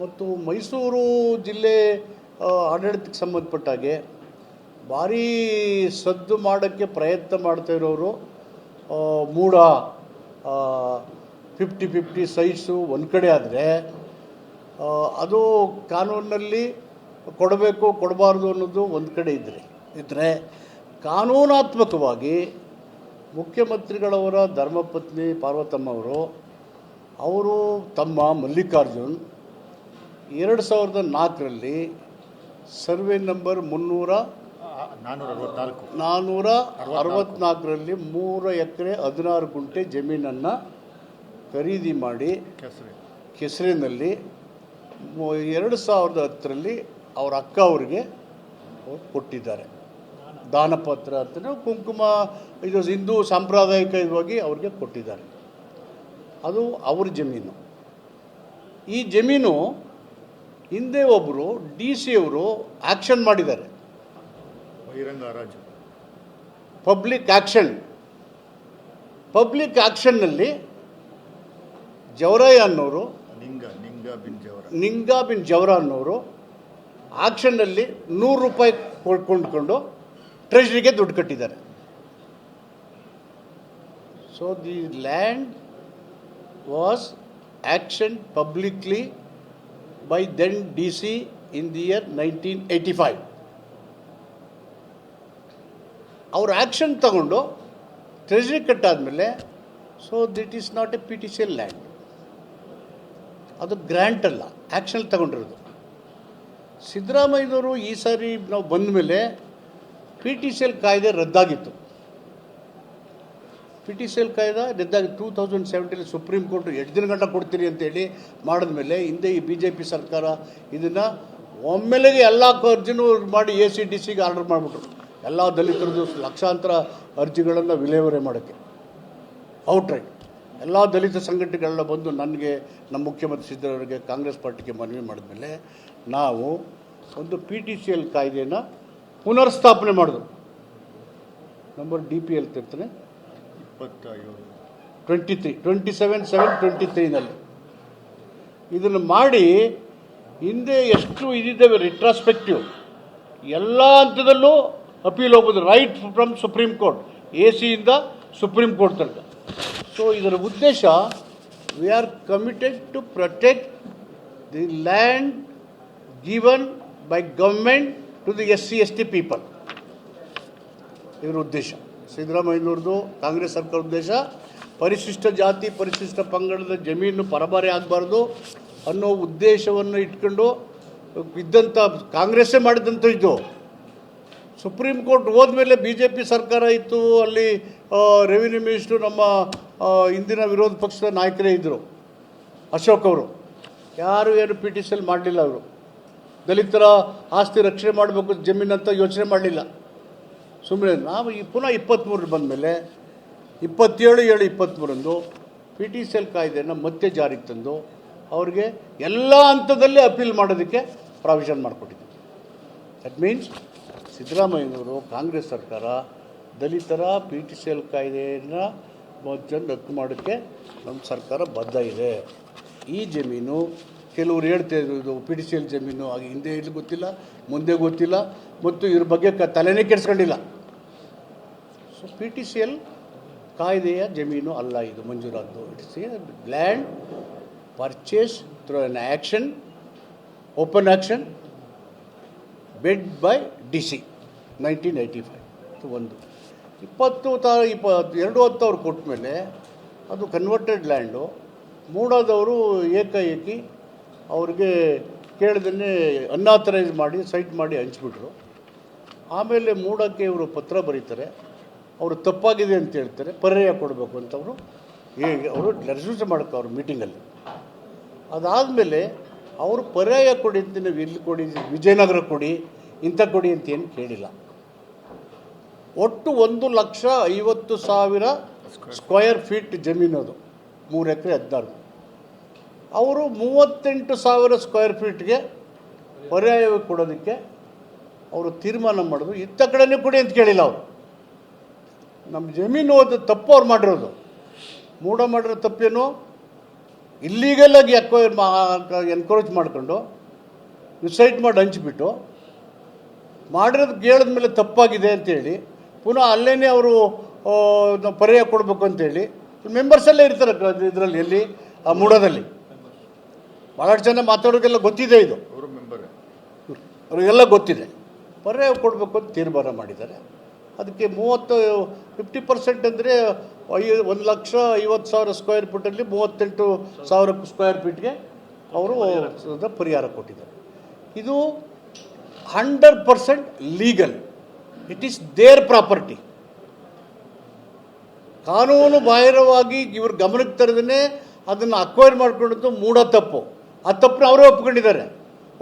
ಮತ್ತು ಮೈಸೂರು ಜಿಲ್ಲೆ ಆಡಳಿತಕ್ಕೆ ಸಂಬಂಧಪಟ್ಟ ಹಾಗೆ ಭಾರೀ ಸದ್ದು ಮಾಡೋಕ್ಕೆ ಪ್ರಯತ್ನ ಮಾಡ್ತಾ ಇರೋರು ಮೂಡ ಫಿಫ್ಟಿ ಫಿಫ್ಟಿ ಸೈಜು ಒಂದು ಕಡೆ ಆದರೆ ಅದು ಕಾನೂನಿನಲ್ಲಿ ಕೊಡಬೇಕು, ಕೊಡಬಾರ್ದು ಅನ್ನೋದು ಒಂದು ಕಡೆ ಇದ್ದರೆ ಇದ್ದರೆ ಕಾನೂನಾತ್ಮಕವಾಗಿ ಮುಖ್ಯಮಂತ್ರಿಗಳವರ ಧರ್ಮಪತ್ನಿ ಪಾರ್ವತಮ್ಮ ಅವರು ಅವರು ತಮ್ಮ ಮಲ್ಲಿಕಾರ್ಜುನ್ ಎರಡು ಸಾವಿರದ ನಾಲ್ಕರಲ್ಲಿ ಸರ್ವೆ ನಂಬರ್ ಮುನ್ನೂರ ನಾನ್ನೂರ ಅರವತ್ನಾಲ್ಕು ನಾನ್ನೂರ ಅರವತ್ನಾಲ್ಕರಲ್ಲಿ ಮೂರು ಎಕರೆ ಹದಿನಾರು ಗುಂಟೆ ಜಮೀನನ್ನು ಖರೀದಿ ಮಾಡಿ ಕೆಸರಿ. ಕೆಸರಿನಲ್ಲಿ ಎರಡು ಸಾವಿರದ ಹತ್ತರಲ್ಲಿ ಅವರ ಅಕ್ಕ ಅವರಿಗೆ ಅವ್ರು ಕೊಟ್ಟಿದ್ದಾರೆ. ದಾನಪತ್ರ ಅಂತಲೇ ಕುಂಕುಮ ಇದು ಹಿಂದೂ ಸಾಂಪ್ರದಾಯಿಕವಾಗಿ ಅವ್ರಿಗೆ ಕೊಟ್ಟಿದ್ದಾರೆ. ಅದು ಅವ್ರ ಜಮೀನು. ಈ ಜಮೀನು ಹಿಂದೆ ಒಬ್ಬರು ಡಿ ಸಿ ಅವರು ಆ್ಯಕ್ಷನ್ ಮಾಡಿದ್ದಾರೆ. ಬಹಿರಂಗ ಹರಾಜು ಪಬ್ಲಿಕ್ ಆ್ಯಕ್ಷನ್ ಪಬ್ಲಿಕ್ ಆ್ಯಕ್ಷನ್ನಲ್ಲಿ ಜವರಾಯ ಅನ್ನೋರು ನಿಂಗ ನಿಂಗ ಬಿನ್ ಜವರ. ನಿಂಗಾ ಬಿನ್ ಜವರ ಅನ್ನೋರು ಆಕ್ಷನ್ನಲ್ಲಿ ನೂರು ರೂಪಾಯಿ ಕೊಳ್ಕೊಂಡ್ಕೊಂಡು ಟ್ರೆಷರಿಗೆ ದುಡ್ಡು ಕಟ್ಟಿದ್ದಾರೆ. So the land was auction publicly see in the year nineteen eighty five ಅವ್ರು ಆ್ಯಕ್ಷನ್ ತಗೊಂಡು ಟ್ರೆಜರಿ ಕಟ್ ಆದಮೇಲೆ so that is not a P T C L land ಅದು ಗ್ರ್ಯಾಂಟ್ ಅಲ್ಲ ಆ್ಯಕ್ಷನ್ ತಗೊಂಡಿರೋದು. ಸಿದ್ದರಾಮಯ್ಯನವರು ಈ ಸಾರಿ ನಾವು ಬಂದ ಮೇಲೆ ಪಿ ಟಿ ಸಿ ಎಲ್ ಕಾಯ್ದೆ ರದ್ದಾಗಿತ್ತು. ಪಿ ಟಿ ಸಿ ಎಲ್ ಕಾಯ್ದೆ ನಿದ್ದಾಗ two thousand seventeen supreme court ಎಷ್ಟು ದಿನ ಗಂಟ ಕೊಡ್ತೀರಿ ಅಂತೇಳಿ ಮಾಡಿದ್ಮೇಲೆ ಹಿಂದೆ ಈ ಬಿ ಜೆ ಪಿ ಸರ್ಕಾರ ಇದನ್ನು ಒಮ್ಮೆಲೆಗೆ ಎಲ್ಲ ಅರ್ಜಿನೂ ಮಾಡಿ ಎ ಸಿ ಡಿ ಸಿಗೆ ಆರ್ಡರ್ ಮಾಡಿಬಿಟ್ರು. ಎಲ್ಲ ದಲಿತರದ್ದು ಲಕ್ಷಾಂತರ ಅರ್ಜಿಗಳನ್ನು ವಿಲೇವರಿ ಮಾಡೋಕ್ಕೆ. ಔಟ್ರೈಟ್ ಎಲ್ಲ ದಲಿತ ಸಂಘಟನೆಗಳನ್ನ ಬಂದು ನನಗೆ, ನಮ್ಮ ಮುಖ್ಯಮಂತ್ರಿ ಸಿದ್ದರಾಮಯ್ಯಗೆ ಕಾಂಗ್ರೆಸ್ ಪಾರ್ಟಿಗೆ ಮನವಿ ಮಾಡಿದ್ಮೇಲೆ ನಾವು ಒಂದು ಪಿ ಟಿ ಸಿ ಎಲ್ ಕಾಯ್ದೆಯನ್ನು ಪುನರ್ಸ್ಥಾಪನೆ ಮಾಡಿದ್ರು number D P L ತಿರ್ತಾನೆ. Twenty three twenty seven seven twenty ತ್ರೀನಲ್ಲಿ ಇದನ್ನು ಮಾಡಿ ಹಿಂದೆ ಎಷ್ಟು ಇದಿದ್ದಾವೆ ರಿಟ್ರಾಸ್ಪೆಕ್ಟಿವ್ ಎಲ್ಲ ಹಂತದಲ್ಲೂ ಅಪೀಲ್ ಹೋಗ್ಬೋದು. Right from supreme court A ಸಿಯಿಂದ supreme court ತನಕ. ಸೊ ಇದರ ಉದ್ದೇಶ we are committed to protect the land given by government to the S C S T people ಇದರ ಉದ್ದೇಶ. ಸಿದ್ದರಾಮಯ್ಯನವ್ರದ್ದು ಕಾಂಗ್ರೆಸ್ ಸರ್ಕಾರ ಉದ್ದೇಶ, ಪರಿಶಿಷ್ಟ ಜಾತಿ, ಪರಿಶಿಷ್ಟ ಪಂಗಡದ ಜಮೀನು ಪರಭಾರಿ ಆಗಬಾರ್ದು ಅನ್ನೋ ಉದ್ದೇಶವನ್ನು ಇಟ್ಕೊಂಡು ಇದ್ದಂಥ, ಕಾಂಗ್ರೆಸ್ಸೇ ಮಾಡಿದಂಥ ಇದು. ಸುಪ್ರೀಂ ಕೋರ್ಟ್ ಹೋದ್ಮೇಲೆ ಬಿ ಜೆ ಪಿ ಸರ್ಕಾರ ಇತ್ತು, ಅಲ್ಲಿ ರೆವಿನ್ಯೂ ಮಿನಿಸ್ಟ್ರು ನಮ್ಮ ಹಿಂದಿನ ವಿರೋಧ ಪಕ್ಷದ ನಾಯಕರೇ ಇದ್ದರು ಅಶೋಕ್ ಅವರು. ಯಾರು ಏನು ಪಿ ಟಿ ಸಿ ಮಾಡಲಿಲ್ಲ ಅವರು. ದಲಿತರ ಆಸ್ತಿ ರಕ್ಷಣೆ ಮಾಡಬೇಕು ಅಂತ ಯೋಚನೆ ಮಾಡಲಿಲ್ಲ. ಸುಮ್ಮನೆ ನಾವು ಈ ಪುನಃ ಇಪ್ಪತ್ತ್ಮೂರು ಬಂದಮೇಲೆ ಇಪ್ಪತ್ತೇಳು, ಏಳು ಇಪ್ಪತ್ತ್ಮೂರಂದು ಪಿ ಟಿ ಸಿ ಎಲ್ ಕಾಯ್ದೆಯನ್ನು ಮತ್ತೆ ಜಾರಿಗೆ ತಂದು ಅವ್ರಿಗೆ ಎಲ್ಲ ಹಂತದಲ್ಲೇ ಅಪೀಲ್ ಮಾಡೋದಕ್ಕೆ ಪ್ರಾವಿಷನ್ ಮಾಡಿಕೊಟ್ಟಿದ್ದೆ ದಟ್ ಮೀನ್ಸ್ ಸಿದ್ದರಾಮಯ್ಯನವರು ಕಾಂಗ್ರೆಸ್ ಸರ್ಕಾರ ದಲಿತರ ಪಿ ಟಿ ಸಿ ಎಲ್ ಕಾಯ್ದೆಯನ್ನು ಜನ ರದ್ದು ಮಾಡೋಕ್ಕೆ ನಮ್ಮ ಸರ್ಕಾರ ಬದ್ಧ ಇದೆ. ಈ ಜಮೀನು ಕೆಲವರು ಹೇಳ್ತಾ ಇದು ಪಿ ಟಿ ಸಿ ಎಲ್ ಜಮೀನು ಆಗ ಹಿಂದೆ ಇಲ್ಲಿ ಗೊತ್ತಿಲ್ಲ, ಮುಂದೆ ಗೊತ್ತಿಲ್ಲ, ಮತ್ತು ಇದ್ರ ಬಗ್ಗೆ ಕ ತಲೆನೇ ಕೆಡಿಸ್ಕೊಂಡಿಲ್ಲ. So P T C L ಕಾಯ್ದೆಯ ಜಮೀನು ಅಲ್ಲ ಇದು, ಮಂಜೂರಾದ್ದು. It is land purchase through an auction open auction bid by D C nineteen eighty five ಒಂದು. ಇಪ್ಪತ್ತು ತ, ಇಪ್ಪ, ಎರಡು ಹತ್ತು ಅವ್ರು ಕೊಟ್ಟ ಮೇಲೆ ಅದು ಕನ್ವರ್ಟೆಡ್ ಲ್ಯಾಂಡು ಮೂಡಾದವರು ಏಕಾಏಕಿ ಅವ್ರಿಗೆ ಕೇಳ್ದೇ ಅನ್ನಾಥರೈಸ್ ಮಾಡಿ ಸೈಟ್ ಮಾಡಿ ಹಂಚ್ಬಿಟ್ರು. ಆಮೇಲೆ ಮೂಡಕ್ಕೆ ಇವರು ಪತ್ರ ಬರೀತಾರೆ. ಅವರು ತಪ್ಪಾಗಿದೆ ಅಂತ ಹೇಳ್ತಾರೆ ಪರ್ಯಾಯ ಕೊಡಬೇಕು ಅಂತ ಅವರು ಹೇಗೆ ಅವರು ರೆಸ್ಯೂಸ್ ಮಾಡೋಕೆ ಅವ್ರ ಮೀಟಿಂಗಲ್ಲಿ ಅದಾದಮೇಲೆ ಅವರು ಪರ್ಯಾಯ ಕೊಡಿ ಅಂತ ನೀವು ಎಲ್ಲಿ ಕೊಡಿ, ವಿಜಯನಗರ ಕೊಡಿ, ಇಂಥ ಕೊಡಿ ಅಂತ ಏನು ಕೇಳಿಲ್ಲ. ಒಟ್ಟು ಒಂದು ಲಕ್ಷ ಐವತ್ತು ಸಾವಿರ ಸ್ಕ್ವಯರ್ ಫೀಟ್ ಜಮೀನು ಅದು, ಮೂರು ಎಕರೆ ಹದಿನಾರು. ಅವರು ಮೂವತ್ತೆಂಟು ಸಾವಿರ ಸ್ಕ್ವೇರ್ ಫೀಟ್ಗೆ ಪರ್ಯಾಯ ಕೊಡೋದಕ್ಕೆ ಅವರು ತೀರ್ಮಾನ ಮಾಡಿದ್ರು ಇತ್ತ ಕಡೆನೇ ಕೊಡಿ ಅಂತ ಕೇಳಿಲ್ಲ ಅವರು. ನಮ್ಮ ಜಮೀನು ಅದು ತಪ್ಪು ಅವ್ರು ಮಾಡಿರೋದು. ಮೂಢ ಮಾಡಿರೋ ತಪ್ಪೇನು? ಇಲ್ಲೀಗಲ್ ಆಗಿ ಅಕ್ವೈರ್ ಎನ್ಕರೇಜ್ ಮಾಡಿಕೊಂಡು ರಿಸೈಟ್ ಮಾಡಿ ಹಂಚಿಬಿಟ್ಟು ಮಾಡಿರೋದು ಕೇಳಿದ ಮೇಲೆ ತಪ್ಪಾಗಿದೆ ಅಂತೇಳಿ ಪುನಃ ಅಲ್ಲೇ ಅವರು ಪರ್ಯಾಯ ಕೊಡಬೇಕು ಅಂತೇಳಿ ಮೆಂಬರ್ಸ್ ಎಲ್ಲ ಇರ್ತಾರೆ ಇದರಲ್ಲಿ ಎಲ್ಲಿ? ಆ ಮೂಡದಲ್ಲಿ ಭಾಳಷ್ಟು ಜನ ಮಾತಾಡೋದೆಲ್ಲ ಗೊತ್ತಿದೆ ಇದು. ಅವರಿಗೆಲ್ಲ ಗೊತ್ತಿದೆ. ಪರ್ಯಾಯ ಕೊಡಬೇಕು ಅಂತ ತೀರ್ಮಾನ ಮಾಡಿದ್ದಾರೆ. ಅದಕ್ಕೆ ಮೂವತ್ತು ಫಿಫ್ಟಿ ಪರ್ಸೆಂಟ್ ಅಂದರೆ ಐ ಒಂದು ಲಕ್ಷ ಐವತ್ತು ಸಾವಿರ ಸ್ಕ್ವೇರ್ ಫೀಟಲ್ಲಿ ಮೂವತ್ತೆಂಟು ಸಾವಿರ ಸ್ಕ್ವೇರ್ ಫೀಟ್ಗೆ ಅವರು ಪರಿಹಾರ ಕೊಟ್ಟಿದ್ದಾರೆ. ಇದು hundred percent legal it is their property ಕಾನೂನು ಬಾಹಿರವಾಗಿ ಇವ್ರ ಗಮನಕ್ಕೆ ತರದೇ ಅದನ್ನು ಅಕ್ವೈರ್ ಮಾಡ್ಕೊಂಡಿದ್ದು ಮೂಢ ತಪ್ಪು. ಆ ತಪ್ಪನ್ನ ಅವರೇ ಒಪ್ಕೊಂಡಿದ್ದಾರೆ.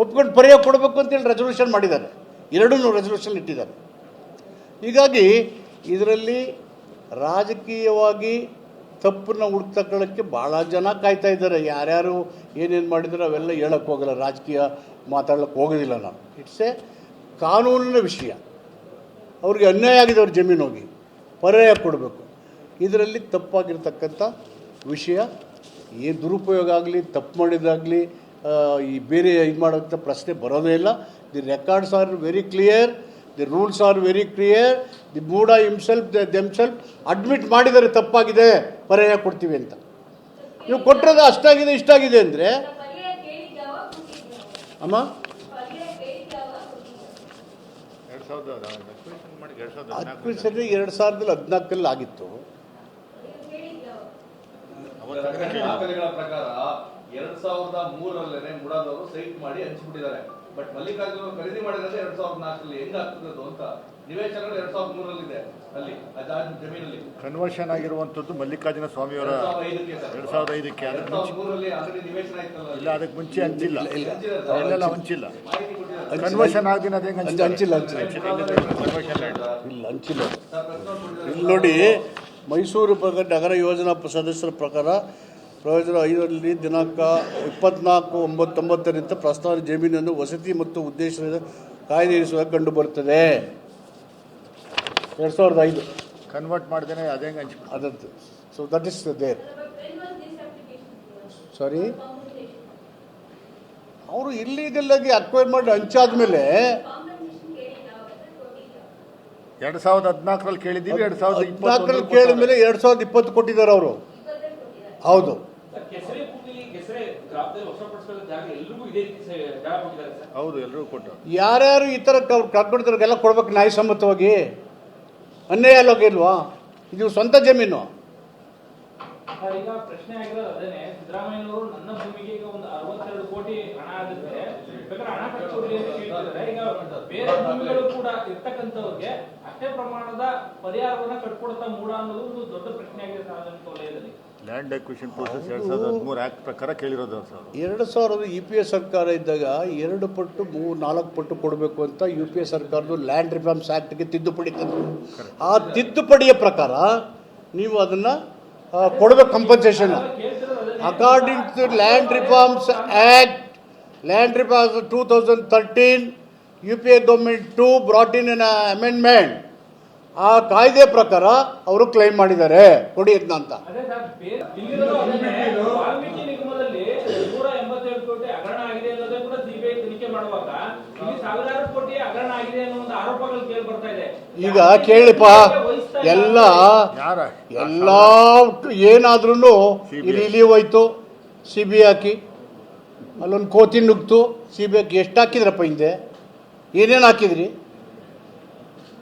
ಒಪ್ಕೊಂಡು ಪರಿಹಾರ ಕೊಡಬೇಕು ಅಂತೇಳಿ ರೆಸೊಲ್ಯೂಷನ್ ಮಾಡಿದ್ದಾರೆ. ಎರಡೂ ರೆಸೊಲ್ಯೂಷನ್ ಇಟ್ಟಿದ್ದಾರೆ. ಹೀಗಾಗಿ ಇದರಲ್ಲಿ ರಾಜಕೀಯವಾಗಿ ತಪ್ಪನ್ನ ಹುಡುಕ್ತಕೊಳ್ಳೋಕ್ಕೆ ಭಾಳ ಜನ ಕಾಯ್ತಾ ಇದ್ದಾರೆ. ಯಾರ್ಯಾರು ಏನೇನು ಮಾಡಿದ್ರು ಅವೆಲ್ಲ ಹೇಳಕ್ಕೆ ಹೋಗಲ್ಲ. ರಾಜಕೀಯ ಮಾತಾಡೋಕ್ಕೆ ಹೋಗೋದಿಲ್ಲ ನಾನು ಇಟ್ಸ್ ಎ ಕಾನೂನಿನ ವಿಷಯ. ಅವ್ರಿಗೆ ಅನ್ಯಾಯ ಆಗಿದೆ ಅವ್ರ ಜಮೀನು ಹೋಗಿ. ಪರ್ಯಾಯ ಕೊಡಬೇಕು. ಇದರಲ್ಲಿ ತಪ್ಪಾಗಿರ್ತಕ್ಕಂಥ ವಿಷಯ, ಏ ದುರುಪಯೋಗ ಆಗಲಿ, ತಪ್ಪು ಮಾಡಿದಾಗಲಿ ಈ ಬೇರೆ ಇದು ಮಾಡೋಂಥ ಪ್ರಶ್ನೆ ಬರೋದೇ ಇಲ್ಲ. The records are very clear the rules are very clear the MUDA himself themselves admit ಮಾಡಿದರೆ ತಪ್ಪಾಗಿದೆ ಪರ್ಯಾಯ ಕೊಡ್ತೀವಿ ಅಂತ. ನೀವು ಕೊಟ್ಟಿರೋದು ಅಷ್ಟಾಗಿದೆ ಇಷ್ಟಾಗಿದೆ ಅಂದರೆ ಅಮ್ಮ? ಅಕ್ವಿಷನ್ ಮಾಡಿ ಎರಡು ಸಾವಿರದ ಹದಿನಾಲ್ಕಲ್ಲಿ ಆಗಿತ್ತು. ದಾಖಲೆಗಳ ಪ್ರಕಾರ ಎರಡ್ ಸಾವಿರದ ಮೂರರಲ್ಲೇನೆ ಮುಡಾದವರು ಸೈಟ್ ಮಾಡಿ ಹಂಚ್ಬಿಟ್ಟಿದ್ದಾರೆ. ಬಟ್ ಮಲ್ಲಿಕಾರ್ಜುನ ಖರೀದಿ ಮಾಡಿರೋದೇ ಎರಡ್ ಸಾವಿರದ ನಾಲ್ಕರಲ್ಲಿ ಹೆಂಗ್ ಆಗ್ತದೆ ಅದು ಅಂತ ನಿವೇಶನಗಳು ಎರಡ್ ಸಾವಿರದ ಮೂರರಲ್ಲಿದೆ ಅಲ್ಲಿ ಅದಾದ ಜಮೀನಲ್ಲಿ. ಕನ್ವರ್ಷನ್ ಆಗಿರುವಂತದ್ದು ಮಲ್ಲಿಕಾರ್ಜುನ ಸ್ವಾಮಿಯವರ ಎರಡ್ ಸಾವಿರದ ಐದಕ್ಕೆ ಸರ್. ಎರಡು ಸಾವಿರದ ಐದಕ್ಕೆ. ಅದಕ್ಕೆ ಮುಂಚೆ ಮೂರರಲ್ಲಿ ಆಲ್ರೆಡಿ ನಿವೇಶನ ಇತ್ತಲ್ಲ ಇಲ್ಲ ಅದಕ್ಕೆ ಮುಂಚೆ ಹಂಚಿಲ್ಲ. ಅಲ್ಲೆಲ್ಲ ಹಂಚಿಲ್ಲ ಕನ್ವರ್ಷನ್ ಆಗಿನ ಅದೇ ಹಂಚಿ- ಹಂಚಿಲ್ಲ? ಹಂಚಿಲ್ಲ ಕನ್ವರ್ಷನ್ ಇಲ್ಲ ಹಂಚಿಲ್ಲ. ಇಲ್ಲಿ ನೋಡಿ ಮೈಸೂರು ಪ್ರಕಾರ ನಗರ ಯೋಜನಾ ಸದಸ್ಯರ ಪ್ರಕಾರ ಪ್ರಯೋಜನ ಐದರಲ್ಲಿ ದಿನಾಂಕ ಇಪ್ಪತ್ನಾಲ್ಕು ಒಂಬತ್ತೊಂಬತ್ತರಿಂದ ಪ್ರಸ್ತಾವಿತ ಜಮೀನನ್ನು ವಸತಿ ಮತ್ತು ಉದ್ದೇಶದ ಕಾಯ್ದಿರಿಸುವ ಕಂಡುಬರುತ್ತದೆ ಎರಡು ಸಾವಿರದ ಐದು. ಕನ್ವರ್ಟ್ ಮಾಡ್ದೇನೆ ಅದೇ ಅದಂತೆ so that is there? Sorry ಅವರು ಅವರು ಇಲ್ಲಿಗಲ್ಲಾಗಿ ಅಕ್ವೈರ್ ಮಾಡಿ ಹಂಚಾದ ಮೇಲೆ ಎರಡು ಸಾವಿರದ ಹದಿನಾಲ್ಕರಲ್ಲಿ ಕೇಳಿದ್ದೀವಿ ಎರಡು ಸಾವಿರದ ಹದಿನಾಲ್ಕರಲ್ಲಿ ಕೇಳಿದ್ಮೇಲೆ ಎರಡು ಸಾವಿರದ ಇಪ್ಪತ್ತು ಕೊಟ್ಟಿದ್ದಾರೆ ಅವರು. ಹೌದು. ಕೆಸರೆ ಭೂಮಿ ಕೆಸರೆ ಗ್ರಾಮದಲ್ಲಿ ವಶಪಡಿಸಿದ ಜಾಗ ಎಲ್ರಿಗೂ ಇದೇ ಜಾಗ ಕೊಟ್ಟಿದ್ದಾರೆ ಸರ್. ಹೌದು ಎಲ್ಲರೂ ಕೊಟ್ಟು. ಯಾರ್ಯಾರು ಈ ಥರ ಕರ್ಕೊಂಡಿದ್ರಿಗೆಲ್ಲ ಕೊಡ್ಬೇಕು ನ್ಯಾಯಸಮ್ಮತವಾಗಿ ಅನ್ಯಾಯ ಅಲ್ಲೋಗಿಲ್ವಾ ಇದು ಸ್ವಂತ ಜಮೀನು. ಈಗ ಪ್ರಶ್ನೆ ಆಗಿರೋದು ಅದೇನೆ ಸಿದ್ದರಾಮಯ್ಯನವರು ನನ್ನ ಭೂಮಿಗೆ ಈಗ ಒಂದು ಅರವತ್ತೆರಡು ಕೋಟಿ ಹಣ ಆಗುತ್ತೆ. ಬೇಕಾದ್ರೆ ಹಣ ಕಟ್ಕೊಡ್ಲಿ ಅಂತ ಕೇಳ್ತಿದ್ದಾರೆ. ಈಗ ಬೇರೆ ಭೂಮಿಗಳು ಕೂಡ ಇರ್ತಕ್ಕಂಥವ್ರಿಗೆ ಅಷ್ಟೇ ಪ್ರಮಾಣದ ಪರಿಹಾರವನ್ನ ಕಟ್ಕೊಡ್ತಾ ಮೂಡ ಅನ್ನೋದು ಒಂದು ದೊಡ್ಡ ಪ್ರಶ್ನೆ ಆಗಿದೆ ಸಾರ್ವಜನಿಕ ವಲಯದಲ್ಲಿ ಲ್ಯಾಂಡ್ ಅಕ್ವಿಷನ್ ಪ್ರೋಸೆಸ್ ಎರಡು ಸಾವಿರದ ಹದಿಮೂರು ಆ್ಯಕ್ಟ್ ಪ್ರಕಾರ ಕೇಳಿರೋದು ಸರ್. ಎರಡು ಸಾವಿರದ ಯು ಪಿ ಎ ಸರ್ಕಾರ ಇದ್ದಾಗ ಎರಡು ಪಟ್ಟು ಮೂರು ನಾಲ್ಕು ಪಟ್ಟು ಕೊಡಬೇಕು ಅಂತ ಯು ಪಿ ಎ ಸರ್ಕಾರದ ಲ್ಯಾಂಡ್ ರಿಫಾರ್ಮ್ಸ್ ಆ್ಯಕ್ಟ್ಗೆ ತಿದ್ದುಪಡಿ ತಂದರು. ಆ ತಿದ್ದುಪಡಿಯ ಪ್ರಕಾರ ನೀವು ಅದನ್ನು ಕೊಡಬೇಕು compensation according to land reforms act land reforms two thousand thirteen U P A government to brought in amendment ಆ ಕಾಯ್ದೆ ಪ್ರಕಾರ ಅವರು ಕ್ಲೈಮ್ ಮಾಡಿದ್ದಾರೆ. ಕೊಡಿ ಯತ್ನ ಅಂತ. ಅದೇ ಸರ್ ಬೇರೆ ಇಲ್ಲಿರೋದು ಅದೇನೆ ವಾಲ್ಮೀಕಿ ನಿಗಮದಲ್ಲಿ ನೂರ ಎಂಬತ್ತೇಳು ಕೋಟಿ ಹಗರಣ ಆಗಿದೆ ಅನ್ನೋದೇ ಕೂಡ ಸಿಬಿಐ ತನಿಖೆ ಮಾಡುವಾಗ ಇಲ್ಲಿ ಸಾವಿರಾರು ಕೋಟಿ ಹಗರಣ ಆಗಿದೆ ಅನ್ನೋ ಒಂದು ಆರೋಪಗಳು ಕೇಳಿ ಬರ್ತಾ ಇದೆ. ಈಗ ಕೇಳಿಪ್ಪ ಎಲ್ಲ ಎಲ್ಲ ಏನಾದ್ರೂ ಇಲ್ಲಿ ಇಲ್ಲಿ ಹೋಯ್ತು. ಸಿ ಬಿ ಹಾಕಿ. ಅಲ್ಲೊಂದು ಕೋತಿ ನುಗ್ತು. ಸಿ ಬಿ ಹಾಕಿ ಎಷ್ಟು ಹಾಕಿದ್ರಪ್ಪ ಹಿಂದೆ? ಏನೇನು ಹಾಕಿದ್ರಿ?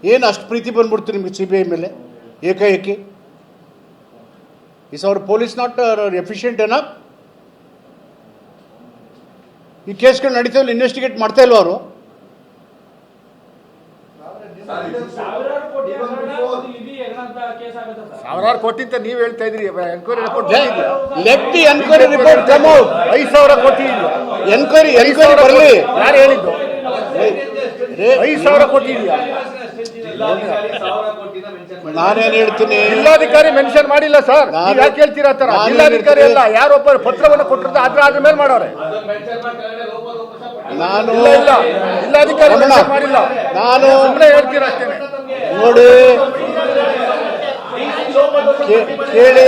ಏನು ಅಷ್ಟು ಪ್ರೀತಿ ಬಂದ್ಬಿಡ್ತು ನಿಮಗೆ ಸಿ ಬಿ ಐ ಮೇಲೆ? ಏಕಾಏಕಿ? Is our police not efficient ಏನಾ ಈ ಕೇಸ್ಗಳು ನಡೀತಾವಲ್ಲ ಇನ್ವೆಸ್ಟಿಗೇಟ್ ಮಾಡ್ತಾ ಇಲ್ವ ಅವರು? ಸಾವಿರಾರು ಕೋಟಿ ಅಂತ ನೀವು ಹೇಳ್ತಾ ಇದ್ರಿ enquiry report let the enquiry report come out ಐದು ಸಾವಿರ ಕೋಟಿ ಎನ್ಕ್ವೈರಿ ಎನ್ಕ್ವೈರಿ ಬರಲಿ. ಯಾರು ಹೇಳಿದ್ದು? ಐದು ಸಾವಿರ ಕೋಟಿ ಇದೆಯಾ ಜಿಲ್ಲಾಧಿಕಾರಿ ಸಾವಿರ ಕೋಟಿನ ಮೆನ್ಷನ್ ಮಾಡಿ ನಾನೇನು ಹೇಳ್ತೀನಿ? ಜಿಲ್ಲಾಧಿಕಾರಿ ಮೆನ್ಷನ್ ಮಾಡಿಲ್ಲ ಸರ್. ನಾನು- ನೀವು ಯಾಕೆ ಹೇಳ್ತೀರಾ ತರ ಜಿಲ್ಲಾಧಿಕಾರಿ ಅಲ್ಲ ಯಾರೊಬ್ಬರು ಪತ್ರವನ್ನು ಕೊಟ್ಟಿರ್ತಾರೆ ಅದ್ರ ಅದ್ರ ಮೇಲೆ ಮಾಡೋರೆ. ನಾನು ಇಲ್ಲ ಇಲ್ಲ. ಜಿಲ್ಲಾಧಿಕಾರಿ ಮಾಡಿಲ್ಲ. ನಾನು ಸುಮ್ಮನೆ ಹೇಳ್ತೀರಾ ಅಷ್ಟೇನೆ ನೋಡಿ. ಕೇ- ಕೇಳಿ.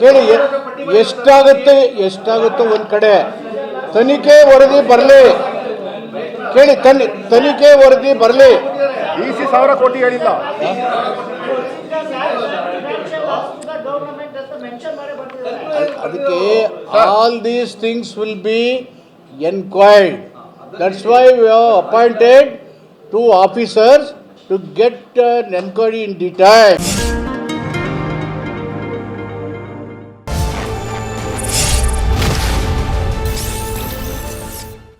ಕೇಳಿ. ಎ- ಎಷ್ಟಾಗುತ್ತೆ ಎಷ್ಟಾಗುತ್ತೋ ಒಂದು ಕಡೆ? ತನಿಖೆ ವರದಿ ಬರಲಿ. ಕೇಳಿ ತನಿ ತನಿಖೆ ವರದಿ ಬರಲಿ. ಇಸಿ ಸಾವಿರ ಕೋಟಿ ಹೇಳಿಲ್ಲ. ಅದಕ್ಕೆ all these things will be enquired that's why we appointed two officers to get enquiry in detail